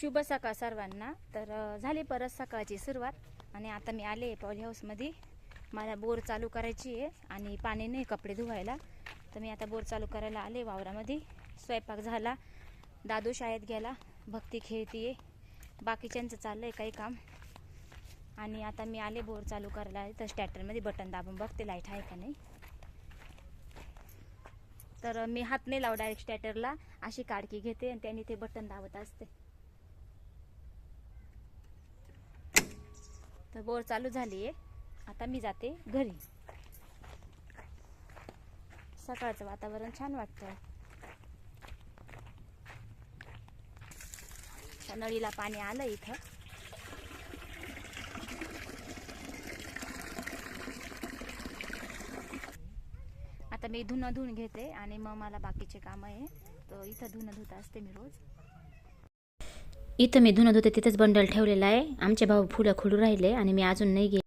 शुभ सकाळ सर्वांना. तर झाली परत सकाळची सुरुवात. आणि आता मी आले पॉली हाऊसमध्ये मला बोर चालू करायची आहे आणि पाणी नाही कपडे धुवायला. तर मी आता बोर चालू करायला आले वावरामध्ये. स्वयंपाक झाला. दादू शाळेत गेला. भक्ती खेळतीये. बाकीच्यांचं चाललं आहे काही काम. आणि आता मी आले बोर चालू करायला. तर स्टॅटरमध्ये बटन दाबून बघते लाइट आहे का नाही. तर मी हात नाही लाव डायरेक्ट स्टॅटरला अशी काडकी घेते आणि त्यांनी ते बटन दाबत असते. तर बोर चालू झाली आहे आता मी जाते घरी. सकाळचं वातावरण छान वाटतं नळीला पाणी आलं इथं. आता मी धुणं धुवून घेते आणि मग मला बाकीचे कामं आहे. तर इथं धुणं धुत असते मी रोज. इथं मी धुणं धुते तिथंच बंडल ठेवलेलं आहे. आमचे भाऊ फुलं खुलू राहिले आणि मी अजून नाही गेले.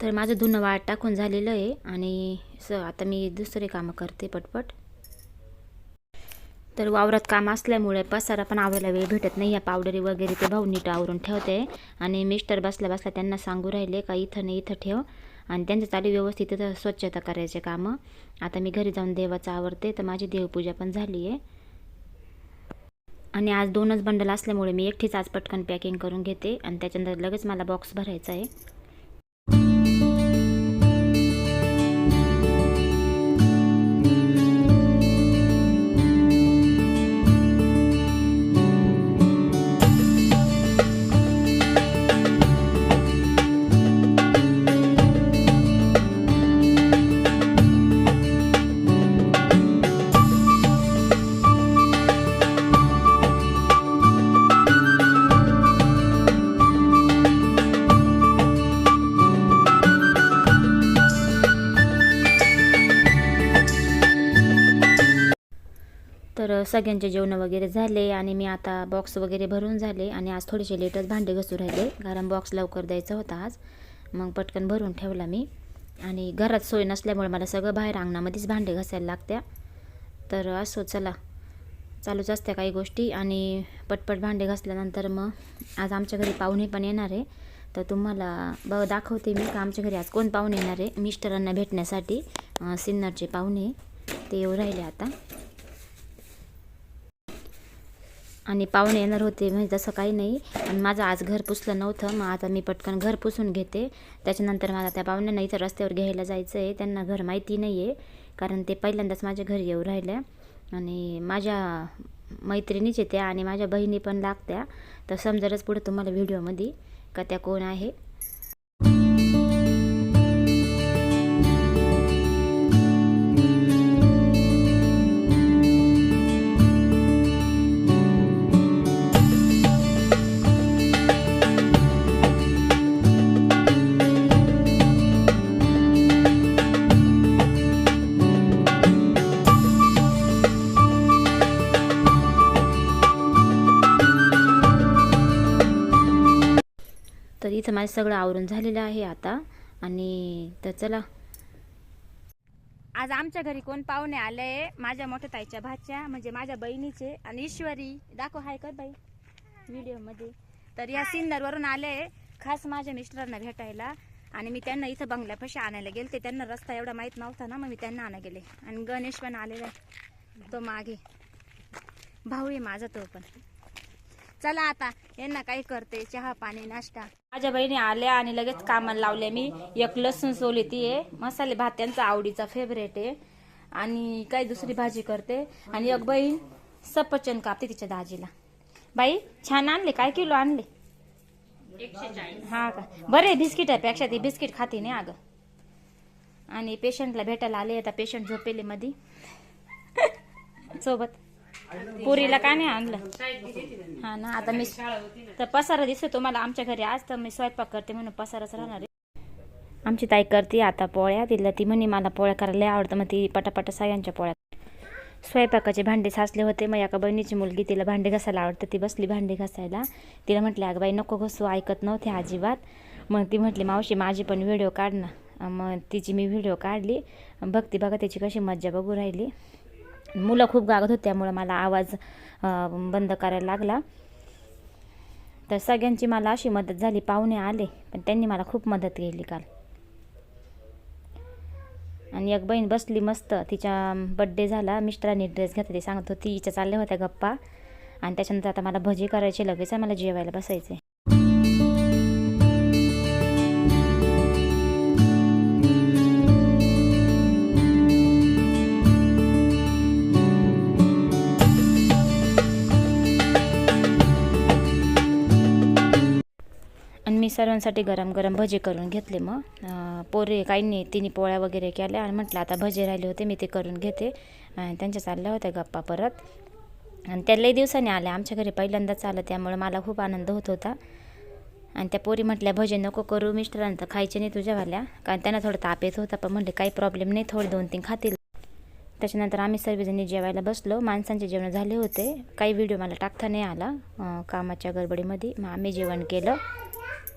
तर माझं धुणं वाट टाकून झालेलं आहे आणि स आता मी दुसरे कामं करते पटपट. तर वावरात काम असल्यामुळे पसारा पण आवरायला वेळ भेटत नाही. या पावडरी वगैरे ते भाऊ नीट आवरून ठेवते. आणि मिस्टर बसल्या बसल्या त्यांना सांगू राहिले का इथं नाही इथं ठेव. आणि त्यांचं चालू व्यवस्थित स्वच्छता करायचे कामं. आता मी घरी जाऊन देवाचं आवरते. तर माझी देवपूजा पण झाली आहे. आणि आज दोनच बंडल असल्यामुळे मी एकटीच आज पटकन पॅकिंग करून घेते आणि त्याच्यानंतर लगेच मला बॉक्स भरायचा आहे. सगळ्यांचे जेवण वगैरे झाले आणि मी आता बॉक्स वगैरे भरून झाले आणि आज थोडेसे लेटच भांडे घसू राहिले. कारण बॉक्स लवकर द्यायचा होता आज. मग पटकन भरून ठेवला मी. आणि घरात सोय नसल्यामुळे मला सगळं बाहेर अंगणामध्येच भांडे घासायला लागत्या. तर असो चला. चालूच असत्या काही गोष्टी आणि पटपट भांडे घासल्यानंतर मग आज आमच्या घरी पाहुणे पण येणार आहे. तर तुम्हाला ब दाखवते मी का आमच्या घरी आज कोण पाहुणे येणार आहे. मिस्टरांना भेटण्यासाठी सिन्नरचे पाहुणे ते येऊ राहिले आता. आणि पाहुणे येणार होते म्हणजे तसं काही नाही. आणि माझं आज घर पुसलं नव्हतं. मग आता मी पटकन घर पुसून घेते. त्याच्यानंतर मला त्या पाहुण्यांना इथं रस्त्यावर घ्यायला जायचं आहे त्यांना घर माहिती नाही आहे कारण ते पहिल्यांदाच माझ्या घरी येऊ राहिल्या. आणि माझ्या मैत्रिणीच येत्या आणि माझ्या बहिणी पण लागत्या. तर समजलंच पुढे तुम्हाला व्हिडिओमध्ये का त्या कोण आहे? इथं माझं सगळं आवरून झालेलं आहे आता. आणि तर चला. आज आमच्या घरी कोण पाहुणे आले? माझ्या मोठ्या ताईच्या भाच्या म्हणजे माझ्या बहिणीचे आणि ईश्वरी. दाखव हाय कर बाई. व्हिडिओमध्ये. तर या सिन्नरवरून आले. खास माझ्या मिस्टरांना भेटायला. आणि मी त्यांना इथं बंगल्यापाशी आणायला गेले. त्यांना रस्ता एवढा माहीत नव्हता ना मग मी त्यांना आणा गेले. आणि गणेश पण आलेला आहे. तो मागे. भाऊ आहे माझा तो पण. चला आता यांना काही करते चहा पाणी नाश्ता. माझ्या बहिणी आल्या आणि लगेच कामाला लावले मी एक लसूण सोली ती आहे. मसाले भात त्यांचा आवडीचा फेवरेट आहे. आणि काही दुसरी भाजी करते. आणि एक बहीण सफरचंद कापते तिच्या दाजीला. बाई छान आणले काय किलो आणले? हा का? बरे बिस्किट आहे पेक्षा ती बिस्किट खाते नाही अगं. आणि पेशंटला भेटायला आले आता पेशंट झोपेले मध्ये सोबत. पुरीला का नाही आणलं? हा ना आता मी तर पसारा दिसतो तुम्हाला आमच्या घरी आज तर मी स्वयंपाक करते म्हणून पसाराच राहणार आहे. आमची ताई करते आता पोळ्या तिला ती म्हणे मला पोळ्या करायला आवडतं. मग ती पटापटा सगळ्यांच्या पोळ्या. स्वयंपाकाचे भांडे साचले होते. मग एका बहिणीची मुलगी तिला भांडे घासायला आवडतं. ती बसली भांडे घासायला. तिला म्हटले अगं बाई नको घसू ऐकत नव्हते अजिबात. मग ती म्हटली मावशी माझी पण व्हिडिओ काढ ना. मग तिची मी व्हिडिओ काढली. बघती बघा त्याची कशी मज्जा बघू राहिली. मुलं खूप गागत होते त्यामुळं मला आवाज बंद करायला लागला. तर सगळ्यांची मला अशी मदत झाली पाहुणे आले पण त्यांनी मला खूप मदत केली काल. आणि एक बहीण बसली मस्त तिच्या बड्डे झाला मिस्टरांनी ड्रेस घेतला ते सांगत होती हिच्या चालल्या होत्या गप्पा. आणि त्याच्यानंतर आता मला भजी करायची लगेच आहे मला जेवायला बसायचे सर्वांसाठी गरम गरम भजे करून घेतले मग. पोरे काही नाही तिने पोळ्या वगैरे केल्या आणि म्हटलं आता भजे राहिले होते मी ते करून घेते. आणि त्यांच्या चालल्या होत्या गप्पा परत. आणि त्या लई दिवसांनी आल्या. आमच्या घरी पहिल्यांदाच आलं त्यामुळे मला खूप आनंद होत होता. आणि त्या पोरी म्हटल्या भजे नको करू मिस्टरांना तर खायचे नाही तुझ्यावाल्या कारण त्यांना थोडं ताप येत होता पण म्हटले काही प्रॉब्लेम नाही थोडे दोन तीन खातील. त्याच्यानंतर आम्ही सर्वजणी जेवायला बसलो. माणसांचे जेवण झाले होते. काही व्हिडिओ मला टाकता नाही आला कामाच्या गडबडीमध्ये. मग आम्ही जेवण केलं.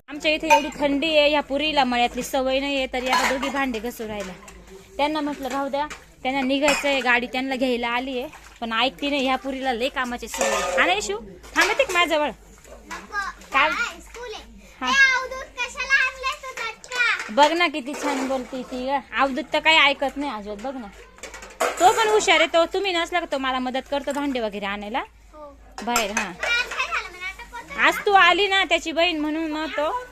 आमच्या इथे एवढी थंडी आहे या पुरीला मळ्यातली सवय नाही आहे तरी आता दोघी भांडे घसू राहिल्या. त्यांना म्हटलं राहू द्या त्यांना निघायचं आहे गाडी त्यांना घ्यायला आली आहे पण ऐकती नाही ह्या पुरीला लय कामाची सवय. हा नाही शिव थांबते का माझ्याजवळ. काय? हा. बघ ना किती छान बोलते ती. अवधूत तर काही ऐकत नाही अजिबात बघ ना. तो पण हुशार आहे तो तुम्ही नसला का तो मला मदत करतो भांडे वगैरे आणायला? बाहेर हा. आज तू आली ना त्याची बहीण म्हणून मग तो.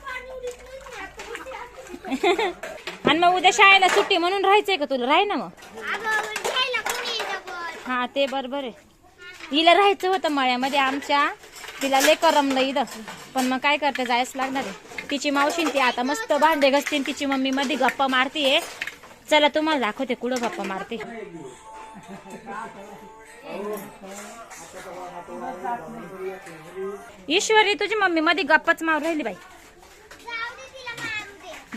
आणि मग उद्या शाळेला सुट्टी म्हणून राहायचंय का तुला? राही ना मग. हा ते बरोबर आहे. हिला राहायचं होतं मळ्यामध्ये आमच्या. तिला लय करमलं इथं. पण मग काय करते जायच लागणार आहे. तिची मावशीन ती आता मस्त भांडे घसतीन. तिची मम्मी मध्ये गप्पा मारतीये. चला तुम्हाला दाखवते कुठं गप्पा मारते. ईश्वरी तुझी मम्मी मध्ये गप्पाच मार राहिली बाई.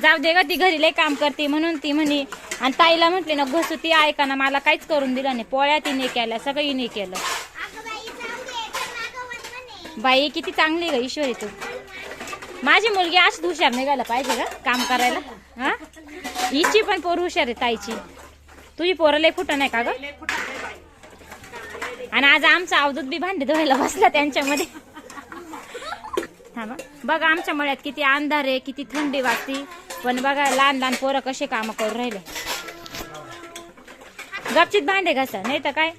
जाऊ दे ग ती घरी लय काम करते म्हणून ती म्हणे आणि ताईला म्हटली ना घसू ती ऐका ना मला काहीच करून दिलं नाही. पोळ्या तिने केल्या सगळं हिने केलं. बाई किती चांगली ग ईश्वरी तू. माझी मुलगी अशीच हुशार निघायला पाहिजे का काम करायला. हा? हिची पण पोर हुशार आहे ताईची. तुझी पोरं लय फुटं नाही का ग? आणि आज आमचा अवधूत बी भांडे धुवायला बसला त्यांच्यामध्ये. थांबा. बघा आमच्या मळ्यात किती अंधार आहे किती थंडी वाजती. पण बघा लहान लहान पोरं कसे काम करून राहिले. गपचित भांडे घासा नाही तर काय?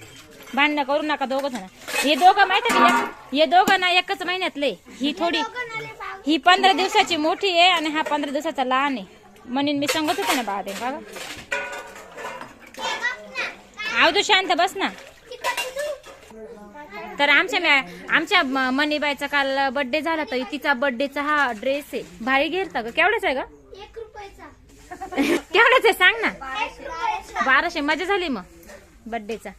भांडणं करू नका दोघं जण. हे दोघं माहिती का हे दोघं ना एकच महिन्यातले ही थोडी ही पंधरा दिवसाची मोठी आहे आणि हा पंधरा दिवसाचा लहान आहे. म्हणून मी सांगत होते ना बाबा ते. बघा. अवधू शांत बस ना. तर आमच्या मॅ- आमच्या मनीबाईचा काल बर्थडे झाला तर तिचा बर्थडेचा हा ड्रेस आहे. भारी घेरता ग. केवढाच आहे रुपयाचा. केवढाच आहे? सांग ना. बाराशे. मजा झाली मग. बर्थडेचा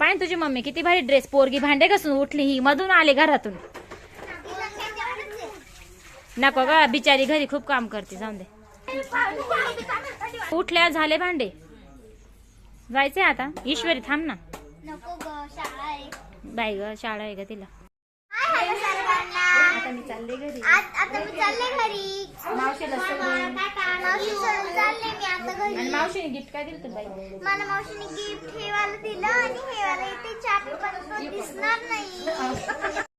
पाय तुझी मम्मी किती भारी ड्रेस पोरगी भांडे घासून उठली ही. मधून आली घरातून. नको ग बिचारी घरी खूप काम करते. जाऊन दे. उठल्या झाले भांडे. जायचंय आता. ईश्वरी थांब ना. बाई ग शाळा आहे का तिला. हाय सर्वांना. आता मी चालले घरी. आज आता मी चालले घरी. मावशीला सोडून मावशी सोडून चालले मी आता घरी. आणि मावशीने गिफ्ट काय दिलं तुला बाई? मला मावशीने गिफ्ट हे वाला दिलं आणि हे वाला इथे पण तो दिसणार नाही.